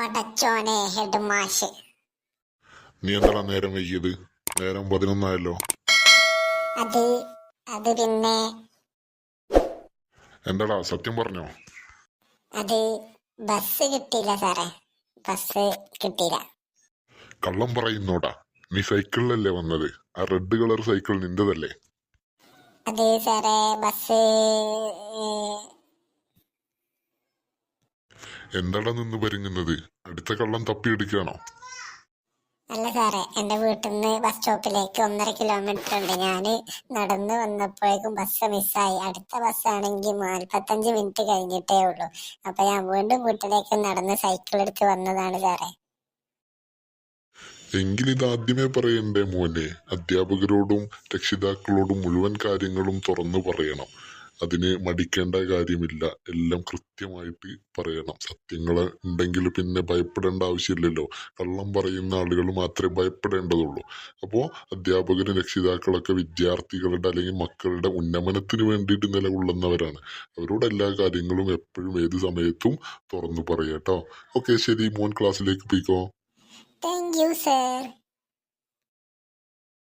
പടച്ചോനെ ഹെഡ് മാഷ്. നീ എന്താ നേരം വൈകിയത്? നേരം പതിനൊന്നായല്ലോ. അത് അത് പിന്നെ എന്താടാ സത്യം പറഞ്ഞോ? അത് ബസ് കിട്ടിയില്ല സാറേ. ബസ് കിട്ടിയില്ല. കള്ളം പറയുന്നോടാ. നീ സൈക്കിളിലല്ലേ വന്നത്? ആ റെഡ് കളർ സൈക്കിൾ നിന്റെതല്ലേ? അതെ സാറേ ബസ് എന്താടാ നിന്ന് പരുങ്ങുന്നത്? അടുത്ത കള്ളം തപ്പിയെടുക്കുകയാണോ? അല്ല സാറേ എന്റെ വീട്ടിൽ നിന്ന് ബസ് സ്റ്റോപ്പിലേക്ക് ഒന്നര കിലോമീറ്റർ ഉണ്ട്. ഞാൻ നടന്നു വന്നപ്പോഴേക്കും ബസ് മിസ്സായി അടുത്ത ബസ് ആണെങ്കിൽ നാൽപ്പത്തഞ്ച് മിനിറ്റ് കഴിഞ്ഞിട്ടേ ഉള്ളൂ. അപ്പൊ ഞാൻ വീണ്ടും വീട്ടിലേക്ക് നടന്ന് സൈക്കിൾ എടുത്ത് വന്നതാണ് സാറേ. ഇത് ആദ്യമേ പറയണ്ടേ മോനെ? അധ്യാപകരോടും രക്ഷിതാക്കളോടും മുഴുവൻ കാര്യങ്ങളും തുറന്നു പറയണം. അതിന് മടിക്കേണ്ട കാര്യമില്ല. എല്ലാം കൃത്യമായിട്ട് പറയണം. സത്യങ്ങൾ ഉണ്ടെങ്കിൽ പിന്നെ ഭയപ്പെടേണ്ട ആവശ്യമില്ലല്ലോ. കള്ളം പറയുന്ന ആളുകൾ മാത്രമേ ഭയപ്പെടേണ്ടതുള്ളൂ. അപ്പോൾ അധ്യാപകരും രക്ഷിതാക്കളൊക്കെ വിദ്യാർത്ഥികളുടെ അല്ലെങ്കിൽ മക്കളുടെ ഉന്നമനത്തിന് വേണ്ടിയിട്ട് നിലകൊള്ളുന്നവരാണ്. അവരോട് എല്ലാ കാര്യങ്ങളും എപ്പോഴും ഏത് സമയത്തും തുറന്നു പറയാട്ടോ. ഓക്കെ ശരി. മോൻ ക്ലാസ്സിലേക്ക് പോയിക്കോ. Thank you